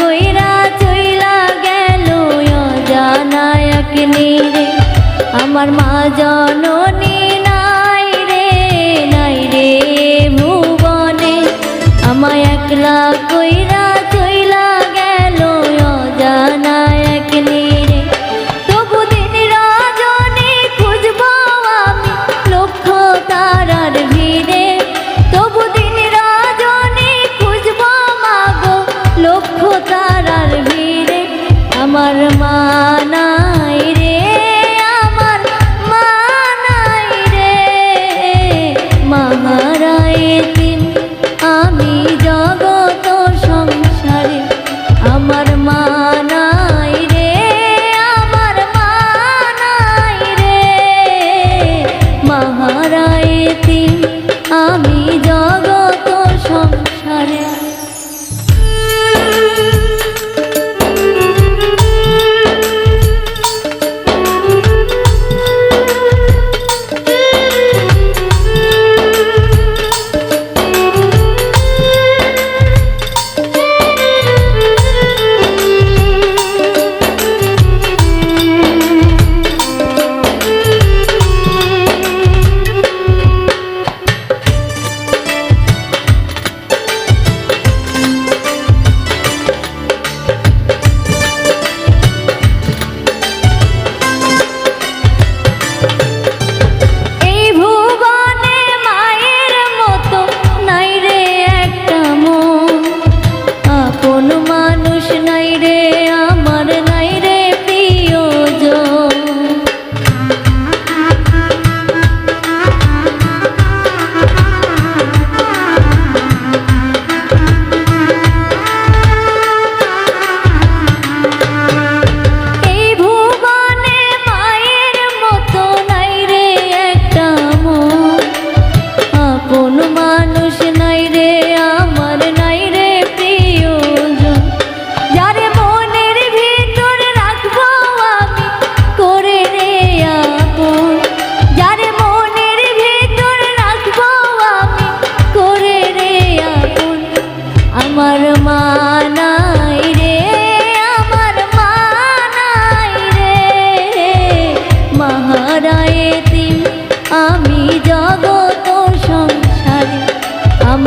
কইরা চইলা গেল এক নীরে আমার মা জননী নাই রে নাই রে ভুবনে। আমায় একলা কইরা চইলা গেল এক নীরে তবু দিন রজনী খুঁজবো আমি তারার ভিড়ে। আমার মা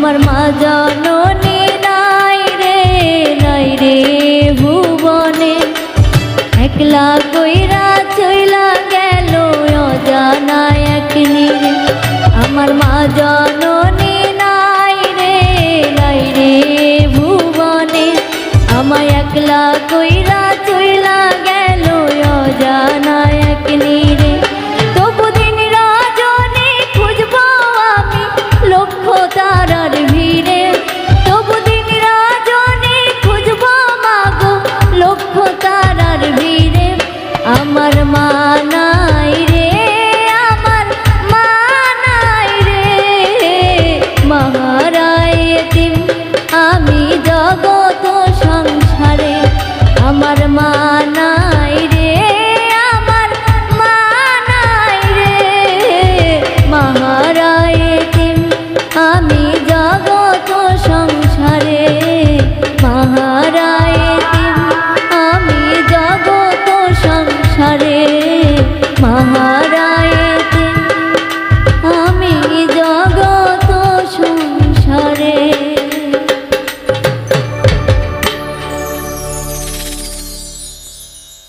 আমার মা জননী নাই রে নাই রে ভুবনে। একলা কইরা চইলা গেল অজানা এক আমার মা জননী মহারা